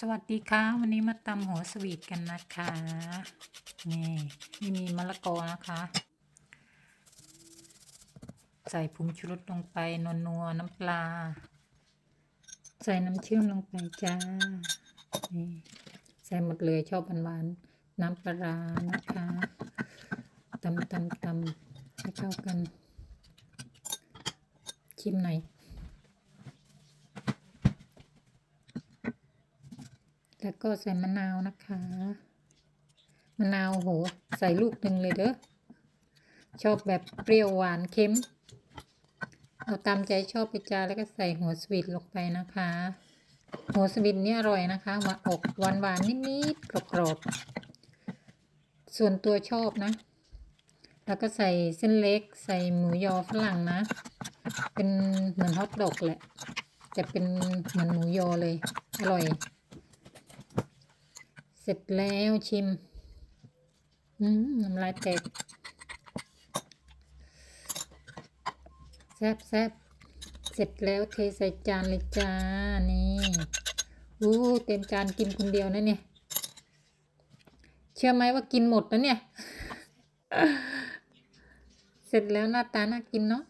สวัสดีค่ะ วันนี้มาตำหัวสวีทกันนะคะ นี่นี่มีมะละกอนะคะ ใส่ผงชูรสลงไปนนัวน้ำปลา ใส่น้ำเชื่อมลงไปจ้า นี่ใส่หมดเลยชอบหวานๆน้ำปลาร้านะคะตำตำตำให้เข้ากัน ชิมหน่อย แล้วก็ใส่มะนาวนะคะ มะนาวโห ใส่ลูกหนึ่งเลยเด้อ ชอบแบบเปรี้ยวหวานเค็ม เอาตามใจชอบไปจ้าแล้วก็ใส่หัวสวีทลงไปนะคะ หัวสวีทนี่อร่อยนะคะหวานอกหวานหวานนิดๆกรอบๆ ส่วนตัวชอบนะ แล้วก็ใส่เส้นเล็ก ใส่หมูยอฝรั่งนะ เป็นเหมือนฮอทดอกแหละ แต่เป็นเหมือนหมูยอเลย อร่อย เสร็จแล้วชิมอืมน้ำลายแตกแซบแซบเสร็จแล้วเทใส่จานเลยจ้า นี่อู้เต็มจานกินคนเดียวนะเนี่ย เชื่อไหมว่ากินหมดแล้วเนี่ย เสร็จแล้วหน้าตาน่ากินเนาะ